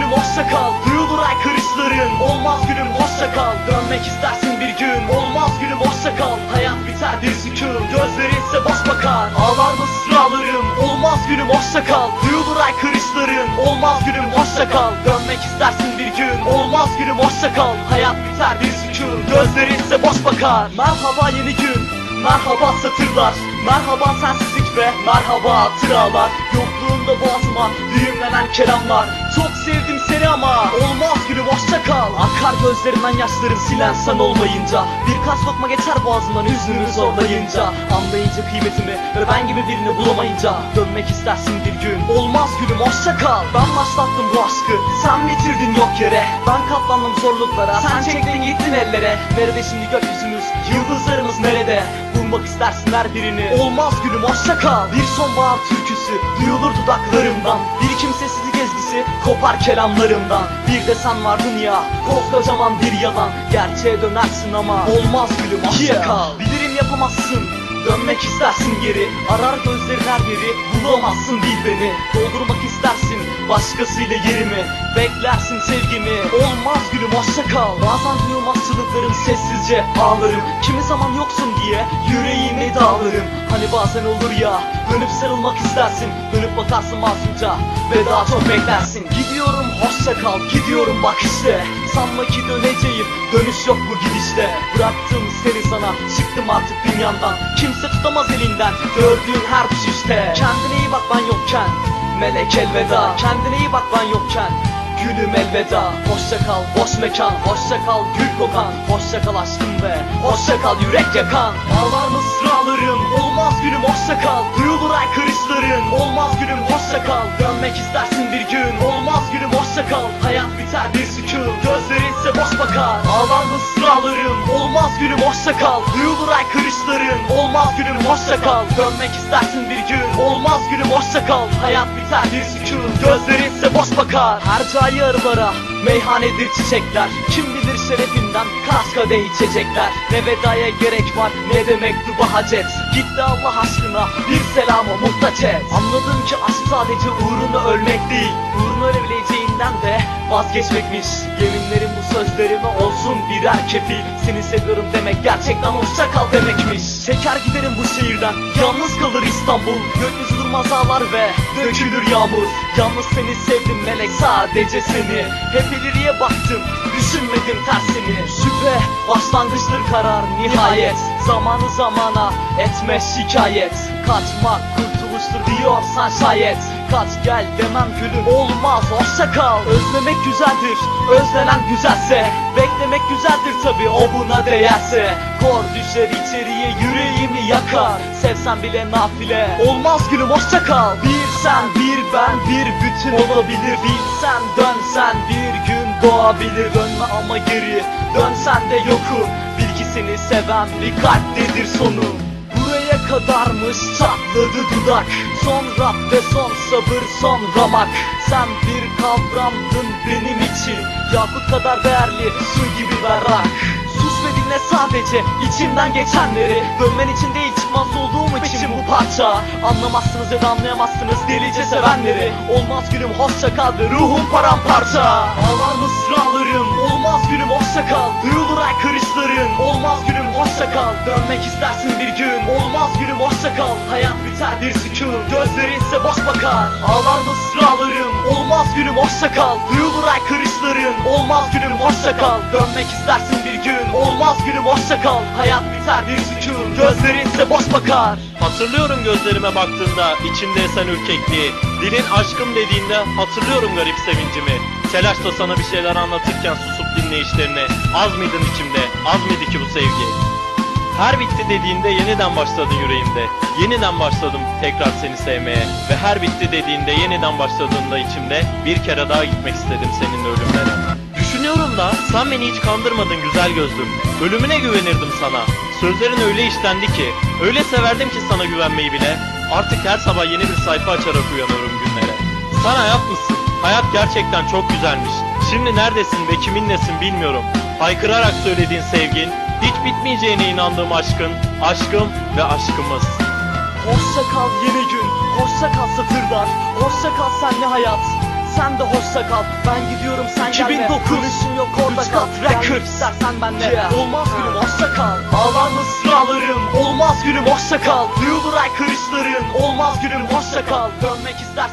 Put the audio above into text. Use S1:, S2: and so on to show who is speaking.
S1: hoşça kal. Duyulur aykırışların Olmaz gülüm hoşça kal. Dönmek istersin bir gün Olmaz gülüm hoşça kal. Hayat biter bir sükun Gözlerin ise boş bakar Ağlar mı sıralarım Olmaz gülüm hoşça kal. Duyulur aykırışların Olmaz gülüm hoşça kal. Dönmek istersin bir gün Olmaz gülüm hoşça kal. Hayat biter bir sükun Gözlerin ise boş bakar Merhaba yeni gün Merhaba satırlar Merhaba sensizlik ve merhaba hatıralar. Yokluğunda boğazıma düğümlenen kelamlar. Çok sevdim seni ama olmaz gülüm hoşça kal. Akar gözlerimden yaşlarım silen sen olmayınca. Birkaç lokma geçer boğazımdan hüznünü zorlayınca. Anlayınca kıymetimi ve ben gibi birini bulamayınca. Dönmek istersin bir gün olmaz gülüm hoşça kal. Ben başlattım bu aşkı sen bitirdin yok yere. Ben katlandım zorluklara sen çektin gittin ellere. Nerede şimdi gökyüzümüz yıldızlarımız nerede Bulmak istersin her birini. Olmaz gülüm hoşça kal. Bir sonbahar türküsü duyulur dudaklarımdan. Bir kimsesizlik ezgisi kopar kelamlarımdan. Bir de sen vardın ya koskocaman bir yalan. Gerçeğe dönersin ama olmaz gülüm hoşça kal. Bilirim yapamazsın Dönmek istersin geri. Arar gözlerin her yeri Bulamazsın bil beni. Doldurmak istersin Başkasıyla yerimi Beklersin sevgimi. Olmaz gülüm hoşça kal. Bazen duyulmaz çığlıklarım sessizce ağlarım. Kimi zaman yoksun diye yüreğimi dağlarım. Hani bazen olur ya Dönüp sarılmak istersin. Dönüp bakarsın masumca Ve daha çok beklersin. Gidiyorum hoşça kal. Gidiyorum bak işte. Sanma ki döneceğim. Dönüş yok bu gidişte. Bıraktım seni sana. Çıktım artık dünyandan. Kimse tutamaz elinden. Gördüğün her düşüşte. Kendine iyi bak ben yokken Melek elveda Kendine iyi bak ben yokken. Gülüm elveda Hoşça kal boş mekan Hoşça kal gül kokan. Hoşça kal aşkım ve Hoşça kal yürek yakan. Ağlar mı sıralarım Gülüm hoşça kal. Duyulur aykırışların Olmaz gülüm hoşça kal. Dönmek istersin bir gün Olmaz gülüm hoşça kal. Hayat biter bir sükun Gözlerin ise boş bakar. Ağlar mı sıralarım Olmaz gülüm hoşça kal. Duyulur aykırışların Olmaz gülüm hoşça kal. Dönmek istersin bir gün Olmaz gülüm hoşça kal. Hayat biter bir sükun Gözlerin ise boş bakar. Her cayı arılara Meyhanedir çiçekler. Kim bilir şerefinden Kaç kadeh içecekler. Ne vedaya gerek var Ne de mektuba hacet. Gitti Allah aşkına Bir selama muhtaç et. Anladım ki aşk sadece uğruna ölmek değil Uğruna ölebileceğinden de vazgeçmekmiş. Yeminlerim bu sözlerime olsun birer kefil. Seni seviyorum demek gerçekten hoşça kal demekmiş. Çeker giderim bu şehirden Yalnız kalır İstanbul. Gökyüzü durmaz ağlar ve dökülür yağmur. Yalnız seni sevdim melek sadece seni. Hep ileriye baktım düşünmedim tersini. Şüphe başlangıçtır karar nihayet. Zamanı zamana etme şikayet. Kaçmak kurtuluştur diyorsan şayet Kaç gel demem gülüm. Olmaz hoşça kal. Özlemek güzeldir özlenen güzelse. Beklemek güzeldir tabi o buna değerse. Kor düşer içeriye yüreğimi yakar. Sevsen bile nafile. Olmaz gülüm hoşça kal. Bir sen bir ben bir bütün olabilir. Bilsen dönsen bir gün doğabilir. Dönme ama geri. Dönsen de yokum. Bil ki seni seven bir kalptedir Buraya kadarmış çatladı dudak. Son rap ve son sabır son ramak. Sen bir kavramdın benim için. Yakut kadar değerli su gibi berrak. Sus ve dinle sadece içimden geçenleri. Dönmen için değil çıkmaz olduğum için bu parça. Anlamazsınız ya da anlayamazsınız delice sevenleri. Olmaz gülüm hoşça kal ve ruhum paramparça. Ağlar mı sıralarım olmaz gülüm hoşça kal. Duyulur aykırışların olmaz gülüm hoşça kal. Dönmek istersin bir gün. Olmaz gülüm hoşça kal. Hayat biter bir sükun. Gözlerin ise boş bakar. Ağlar mı sıralarım olmaz gülüm hoşça kal. Duyulur aykırışların olmaz gülüm hoşça kal. Dönmek istersin bir gün. Olmaz gülüm hoşça kal. Hayat biter bir sükun. Gözlerin ise boş bakar.
S2: Hatırlıyorum gözlerime baktığında içimde esen ürkekliği. Dilin aşkım dediğinde hatırlıyorum garip sevincimi Telaşla sana bir şeyler anlatırken susup dinleyişlerini Az mıydın içimde, az mıydı ki bu sevgi? Her bitti dediğinde yeniden başladın yüreğimde. Yeniden başladım tekrar seni sevmeye. Ve her bitti dediğinde yeniden başladığında içimde Bir kere daha gitmek istedim seninle ölümlere Düşünüyorum da sen beni hiç kandırmadın güzel gözlüm. Ölümüne güvenirdim sana. Sözlerin öyle işlendi ki Öyle severdim ki sana güvenmeyi bile. Artık her sabah yeni bir sayfa açarak uyanıyorum günlere. Sen hayat mısın? Hayat gerçekten çok güzelmiş. Şimdi neredesin ve kiminlesin bilmiyorum. Haykırarak söylediğin sevgin Hiç bitmeyeceğine inandığım aşkın Aşkım ve aşkımız.
S1: Hoşça kal yeni gün, hoşça kal satırlar, hoşça kal senli hayat. Sen de hoşça kal. Ben gidiyorum sen gelme.
S3: 2009
S1: Dönüşüm yok orada kal.
S3: records.
S1: istersen benle
S3: Yeah.
S1: Olmaz gülüm hoşça kal. Ağlar mısralarım Olmaz gülüm hoşça kal. Duyulur ay kırışların. Olmaz gülüm hoşça kal. Dönmek istersin